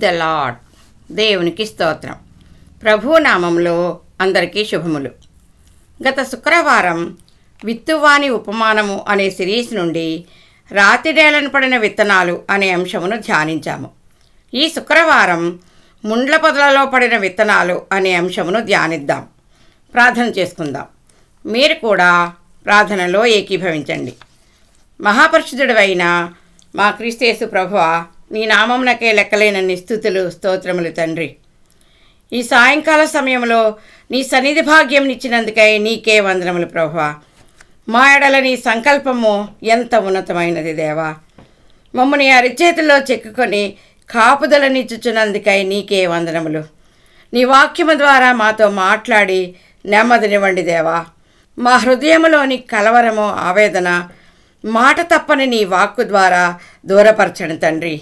Praise the lord దేవునికి స్తోత్రం. ప్రభు నామంలో అందరికీ శుభములు. గత శుక్రవారం విత్తువాని ఉపమానము అనే సిరీస్ నుండి రాతిడేలను పడిన విత్తనాలు అనే అంశమును ధ్యానించాము. ఈ శుక్రవారం ముండ్ల పొదలలో పడిన విత్తనాలు అనే అంశమును ధ్యానిద్దాం. ప్రార్థన చేసుకుందాం. మీరు కూడా ప్రార్థనలో ఏకీభవించండి. మహాపరిశుద్ధుడవైన మా క్రీస్తేసు ప్రభువ నీ నామమునకే లెక్కలేనన్ని స్థుతులు స్తోత్రములు తండ్రి. ఈ సాయంకాల సమయంలో నీ సన్నిధి భాగ్యం ఇచ్చినందుకై నీకే వందనములు ప్రభువ. మా ఎడల నీ సంకల్పము ఎంత ఉన్నతమైనది దేవా. మమ్మల్ని అరిచేతిలో చెక్కుకొని కాపుదలనిచ్చుచున్నందుకై నీకే వందనములు. నీ వాక్యము ద్వారా మాతో మాట్లాడి నెమ్మదినివ్వండి దేవా. మా హృదయములోని కలవరము ఆవేదన మాట తప్పని నీ వాక్కు ద్వారా దూరపరచండి తండ్రి.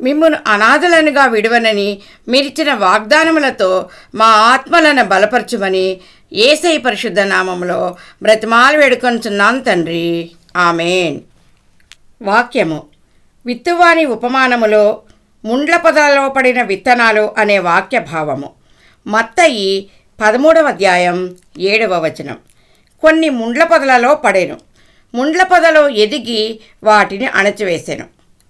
మిమ్మును అనాథలనుగా విడవనని మీరిచ్చిన వాగ్దానములతో మా ఆత్మలను బలపరచుమని ఏసై పరిశుద్ధ నామములో బ్రతిమాలు వేడుకొంచున్నాను తండ్రి. ఆమెన్. వాక్యము. విత్తువాని ఉపమానములో ముండ్ల పదాలలో పడిన విత్తనాలు అనే వాక్య భావము మత్తయి పదమూడవ అధ్యాయం ఏడవ వచనం. కొన్ని ముండ్ల పొదలలో పడెను. ముండ్ల పొదలో ఎదిగి వాటిని అణచివేశాను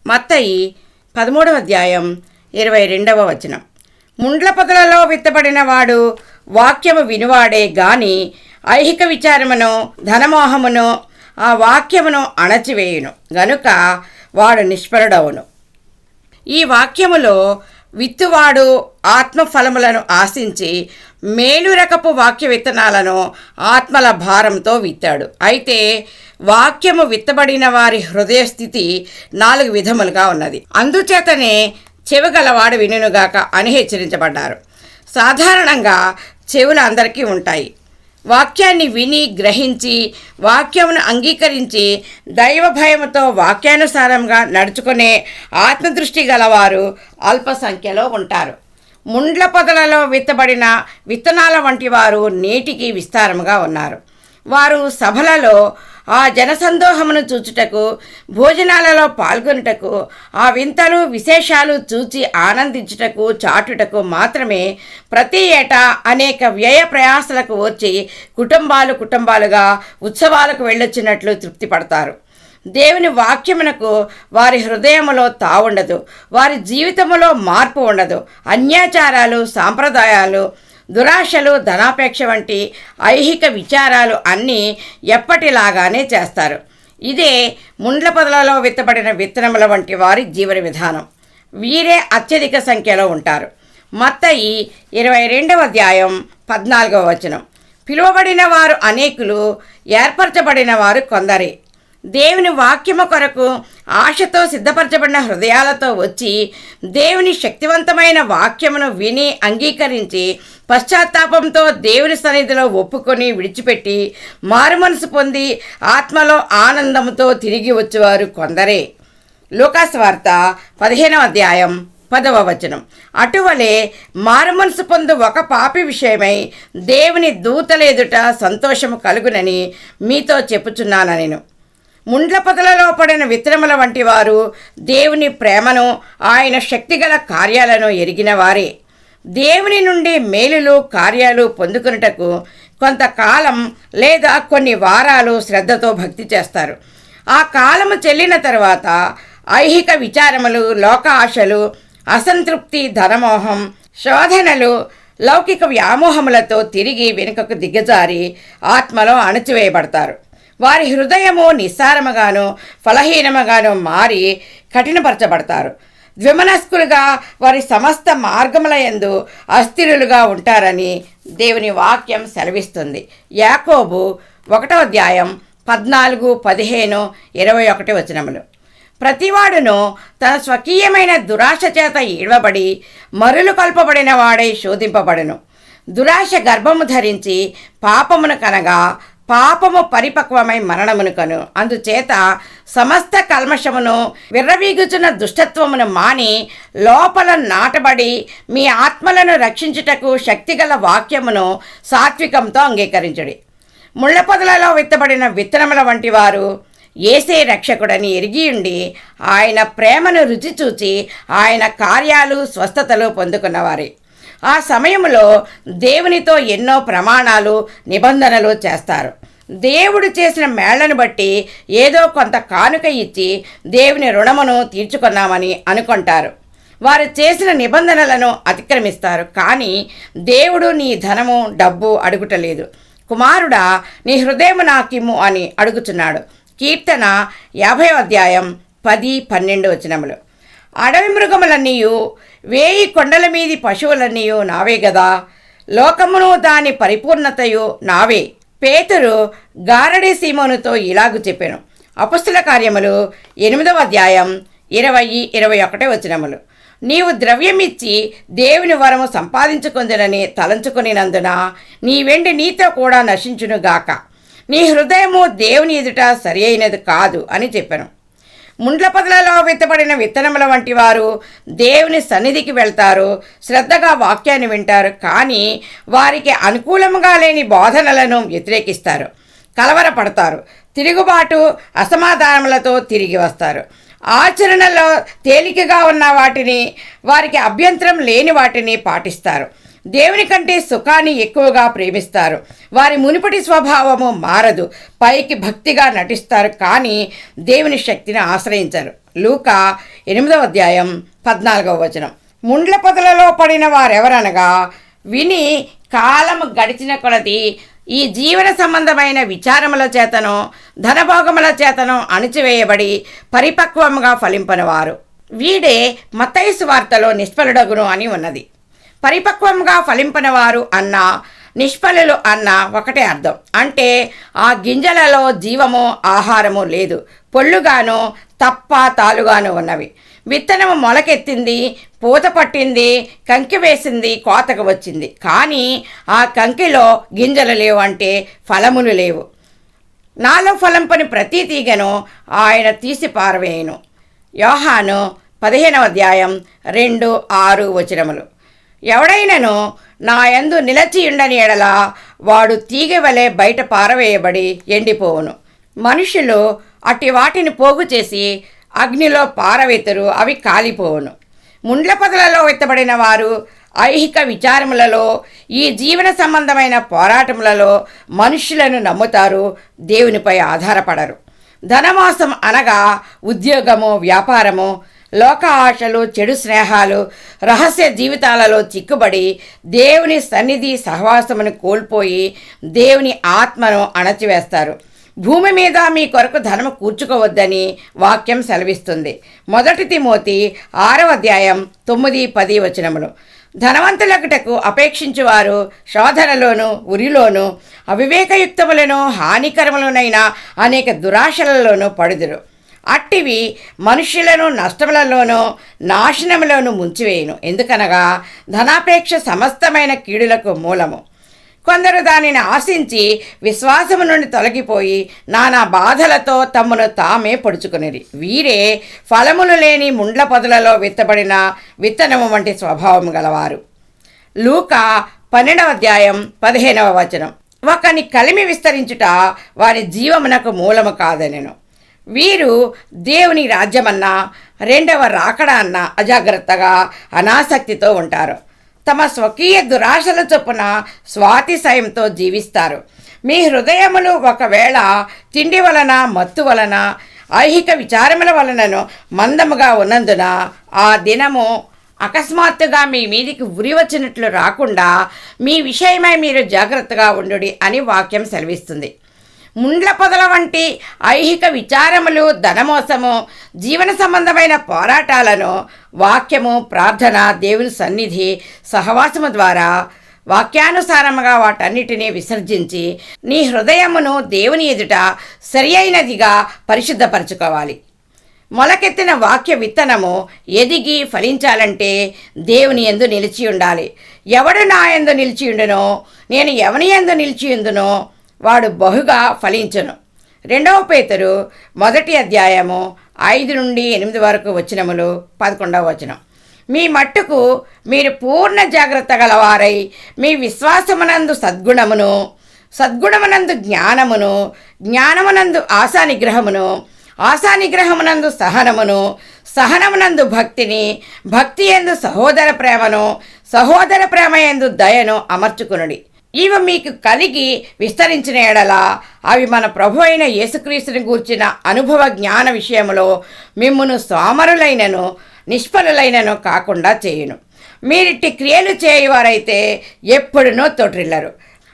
మత్తయి పదమూడవ అధ్యాయం ఇరవై రెండవ వచనం. ముండ్ల పొదలలో విత్తబడిన వాడు వాక్యము వినువాడే గాని ఐహిక విచారమును ధనమోహమును ఆ వాక్యమును అణచివేయును. గనుక వాడు నిష్ఫలుడవును. ఈ వాక్యములో విత్తువాడు ఆత్మఫలములను ఆశించి మేలు రకపు వాక్య విత్తనాలను ఆత్మల భారంతో విత్తాడు. అయితే వాక్యము విత్తబడిన వారి హృదయ స్థితి నాలుగు విధములుగా ఉన్నది. అందుచేతనే చెవిగలవాడు వినుగాక అని హెచ్చరించబడ్డారు. సాధారణంగా చెవులు అందరికీ ఉంటాయి. వాక్యాన్ని విని గ్రహించి వాక్యమును అంగీకరించి దైవ భయముతో వాక్యానుసారంగా నడుచుకునే ఆత్మదృష్టి గలవారు అల్ప సంఖ్యలో ఉంటారు. ముండ్ల పొదలలో విత్తబడిన విత్తనాల వంటి వారు నేటికి విస్తారముగా ఉన్నారు. వారు సభలలో ఆ జనసందోహమును చూచుటకు భోజనాలలో పాల్గొనుటకు ఆ వింతలు విశేషాలు చూచి ఆనందించుటకు చాటుటకు మాత్రమే ప్రతి ఏటా అనేక వ్యయ ప్రయాసలకు వచ్చి కుటుంబాలు కుటుంబాలుగా ఉత్సవాలకు వెళ్ళొచ్చినట్లు తృప్తి పడతారు దేవుని వాక్యమునకు వారి హృదయములో తావుండదు వారి జీవితములో మార్పు ఉండదు అన్యాచారాలు సాంప్రదాయాలు దురాశలు ధనాపేక్ష వంటి ఐహిక విచారాలు అన్నీ ఎప్పటిలాగానే చేస్తారు. ఇదే ముండ్ల పొదలలో విత్తబడిన విత్తనముల వంటి వారి జీవన విధానం. వీరే అత్యధిక సంఖ్యలో ఉంటారు. మత్తయి ఇరవై రెండవ అధ్యాయం పద్నాలుగవ వచనం. పిలువబడిన వారు అనేకులు ఏర్పరచబడిన వారు కొందరే. దేవుని వాక్యము కొరకు ఆశతో సిద్ధపరచబడిన హృదయాలతో వచ్చి దేవుని శక్తివంతమైన వాక్యమును విని అంగీకరించి పశ్చాత్తాపంతో దేవుని సన్నిధిలో ఒప్పుకొని విడిచిపెట్టి మారుమనసు పొంది ఆత్మలో ఆనందంతో తిరిగి వచ్చేవారు కొందరే. లోకాస్ వార్త పదిహేనవ అధ్యాయం పదవ వచనం. అటువలే మారుమనసు పొందు ఒక పాపి విషయమై దేవుని దూతలేదుట సంతోషము కలుగునని మీతో చెప్పుచున్నాను నేను ముండ్లపదలలో పడిన విత్రముల వంటి వారు దేవుని ప్రేమను ఆయన శక్తిగల కార్యాలను ఎరిగిన వారే దేవుని నుండి మేలులు కార్యాలు పొందుకున్నటకు కొంతకాలం లేదా కొన్ని వారాలు శ్రద్ధతో భక్తి చేస్తారు. ఆ కాలము చెల్లిన తర్వాత ఐహిక విచారములు లోక ఆశలు అసంతృప్తి ధనమోహం శోధనలు లౌకిక వ్యామోహములతో తిరిగి వెనుకకు దిగజారి ఆత్మలో అణచివేయబడతారు. వారి హృదయము నిస్సారముగాను ఫలహీనముగాను మారి కఠినపరచబడతారు. ద్విమనస్కులుగా వారి సమస్త మార్గముల యందు అస్థిరులుగా ఉంటారని దేవుని వాక్యం సెలవిస్తుంది. యాకోబు ఒకటో అధ్యాయం పద్నాలుగు పదిహేను ఇరవై ఒకటి వచనములు. ప్రతివాడును తన స్వకీయమైన దురాశ చేత ఈడవబడి మరులు కల్పబడిన వాడై శోధింపబడును. దురాశ గర్భము ధరించి పాపమును కనగా పాపము పరిపక్వమై మరణమును కను. అందుచేత సమస్త కల్మషమును విర్రవీగుచున్న దుష్టత్వమును మాని లోపల నాటబడి మీ ఆత్మలను రక్షించుటకు శక్తిగల వాక్యమును సాత్వికంతో అంగీకరించుడి. ముళ్ళ పొదలలో విత్తబడిన విత్తనముల వంటి వారు ఏసే రక్షకుడని ఎరిగి ఉండి ఆయన ప్రేమను రుచి చూచి ఆయన కార్యాలు స్వస్థతలు పొందుకున్నవారే. ఆ సమయంలో దేవునితో ఎన్నో ప్రమాణాలు నిబంధనలు చేస్తారు. దేవుడు చేసిన మేళ్ళను బట్టి ఏదో కొంత కానుక ఇచ్చి దేవుని రుణమును తీర్చుకున్నామని అనుకుంటారు. వారు చేసిన నిబంధనలను అతిక్రమిస్తారు. కానీ దేవుడు నీ ధనము డబ్బు అడుగుటలేదు. కుమారుడా నీ హృదయము నాకిమ్ము అని అడుగుచున్నాడు. కీర్తన యాభై అధ్యాయం పది పన్నెండు వచనములు. అడవి మృగములన్నీయు వేయి కొండల మీది పశువులన్నీయు నావే గదా. లోకమును దాని పరిపూర్ణతయు నావే. పేతురు గారడి సీమోనుతో ఇలాగు చెప్పాను. అపుస్తుల కార్యములు ఎనిమిదవ అధ్యాయం ఇరవై ఇరవై ఒకటే వచనములు. నీవు ద్రవ్యమిచ్చి దేవుని వరము సంపాదించుకుందనని తలంచుకునినందున నీ వెండి నీతో కూడా నశించునుగాక. నీ హృదయము దేవుని ఎదుట సరి అయినది కాదు అని చెప్పాను. ముండ్ల పొదలలో విత్తబడిన విత్తనముల వంటి వారు దేవుని సన్నిధికి వెళ్తారు శ్రద్ధగా వాక్యాన్ని వింటారు కానీ వారికి అనుకూలముగా లేని బోధనలను వ్యతిరేకిస్తారు కలవరపడతారు తిరుగుబాటు అసమాధానములతో తిరిగి వస్తారు. ఆచరణలో తేలికగా ఉన్న వాటిని వారికి అభ్యంతరం లేని వాటిని పాటిస్తారు. దేవుని కంటే సుఖాన్ని ఎక్కువగా ప్రేమిస్తారు. వారి మునుపటి స్వభావము మారదు. పైకి భక్తిగా నటిస్తారు కానీ దేవుని శక్తిని ఆశ్రయించరు. లూక ఎనిమిదవ అధ్యాయం పద్నాలుగవ వచనం. ముండ్ల పొదలలో పడిన వారెవరనగా విని కాలం గడిచిన కొలది ఈ జీవన సంబంధమైన విచారముల చేతను ధనభోగముల చేతను అణిచివేయబడి పరిపక్వముగా ఫలింపనివారు. వీడే మతైసు వార్తలో నిష్ఫలుడగును అని ఉన్నది. పరిపక్వంగా ఫలింపనవారు అన్న నిష్ఫలులు అన్న ఒకటే అర్థం. అంటే ఆ గింజలలో జీవము ఆహారము లేదు. పొల్లుగాను తప్ప తాలుగాను ఉన్నవి. విత్తనము మొలకెత్తింది పూత పట్టింది కంకి వేసింది కోతకు వచ్చింది. కానీ ఆ కంకిలో గింజలు లేవు అంటే ఫలములు లేవు. నాలో ఫలంపని ప్రతి తీగను ఆయన తీసి పారవేయను. యోహాను పదిహేనవ అధ్యాయం రెండు ఆరు వచనములు. ఎవడైనను నా యందు నిలచియుండని ఎడల వాడు తీగ వలె బయట పారవేయబడి ఎండిపోవును. మనుషులు అట్టి వాటిని పోగు చేసి అగ్నిలో పారవేతరు అవి కాలిపోవును. ముండ్ల పొదలలో ఎత్తబడిన వారు ఐహిక విచారములలో ఈ జీవన సంబంధమైన పోరాటములలో మనుషులను నమ్ముతారు దేవునిపై ఆధారపడరు. ధనమాసం అనగా ఉద్యోగము వ్యాపారము లోక ఆశలు చెడు స్నేహాలు రహస్య జీవితాలలో చిక్కుబడి దేవుని సన్నిధి సహవాసమును కోల్పోయి దేవుని ఆత్మను అణచివేస్తారు. భూమి మీద మీ కొరకు ధనము కూర్చుకోవద్దని వాక్యం సెలవిస్తుంది. మొదటి తిమోతి ఆరవ అధ్యాయం తొమ్మిది పది వచనములు. ధనవంతులకుటకు అపేక్షించువారు శోధనలోను ఉరిలోను అవివేకయుక్తములను హానికరములనైన అనేక దురాశలలోనూ పడుదురు. అట్టివి మనుష్యులను నష్టములలోనూ నాశనములోనూ ముంచివేయును. ఎందుకనగా ధనాపేక్ష సమస్తమైన కీడులకు మూలము. కొందరు దానిని ఆశించి విశ్వాసము నుండి తొలగిపోయి నానా బాధలతో తమ్మును తామే పొడుచుకునేది వీరే ఫలములు లేని ముండ్ల పొదలలో విత్తబడిన విత్తనము వంటి స్వభావం గలవారు. లూక పన్నెండవ అధ్యాయం పదిహేనవ వచనం. ఒకని కలిమి విస్తరించుట వారి జీవమునకు మూలము కాదనెను. వీరు దేవుని రాజ్యమన్నా రెండవ రాకడ అన్న అజాగ్రత్తగా అనాసక్తితో ఉంటారు. తమ స్వకీయ దురాశల చొప్పున స్వాతిశయంతో జీవిస్తారు. మీ హృదయములు ఒకవేళ తిండి వలన మత్తు వలన ఐహిక విచారముల వలనను మందముగా ఉన్నందున ఆ దినము అకస్మాత్తుగా మీ మీదికి ఉరి వచ్చినట్లు రాకుండా మీ విషయమై మీరు జాగ్రత్తగా ఉండుడి అని వాక్యం సెలవిస్తుంది. ముండ్ల పొదల వంటి ఐహిక విచారములు ధనమోసము జీవన సంబంధమైన పోరాటాలను వాక్యము ప్రార్థన దేవుని సన్నిధి సహవాసము ద్వారా వాక్యానుసారముగా వాటన్నిటినీ విసర్జించి నీ హృదయమును దేవుని ఎదుట సరి అయినదిగా పరిశుద్ధపరచుకోవాలి. మొలకెత్తిన వాక్య విత్తనము ఎదిగి ఫలించాలంటే దేవుని ఎందు నిలిచి ఉండాలి. ఎవడు నా ఎందు నిలిచియుండునో నేను ఎవని ఎందు నిలిచియుందునో వాడు బహుగా ఫలించును. రెండవ పేతురు మొదటి అధ్యాయము ఐదు నుండి ఎనిమిది వరకు వచనములు పదకొండవ వచనం. మీ మట్టుకు మీరు పూర్ణ జాగ్రత్త గలవారై మీ విశ్వాసమునందు సద్గుణమును సద్గుణమునందు జ్ఞానమును జ్ఞానమునందు ఆశా నిగ్రహమును ఆశా నిగ్రహమునందు సహనమును సహనమునందు భక్తిని భక్తి ఎందు సహోదర ప్రేమను సహోదర ప్రేమ ఎందు దయను అమర్చుకునుడి. ఇవి మీకు కలిగి విస్తరించిన ఎడల అవి మన ప్రభు అయిన యేసుక్రీస్తుని గూర్చిన అనుభవ జ్ఞాన విషయములో మిమ్మును సోమరులైనను నిష్ఫలులైనను కాకుండా చేయును. మీరిట్టి క్రియలు చేయవారైతే ఎప్పుడునో తొట్రిల్లరు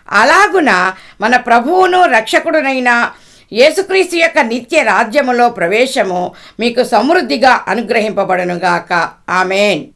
అలాగున మన ప్రభువును రక్షకుడునైన యేసుక్రీస్తు యొక్క నిత్య రాజ్యములో ప్రవేశము మీకు సమృద్ధిగా అనుగ్రహింపబడనుగాక. ఆమెన్.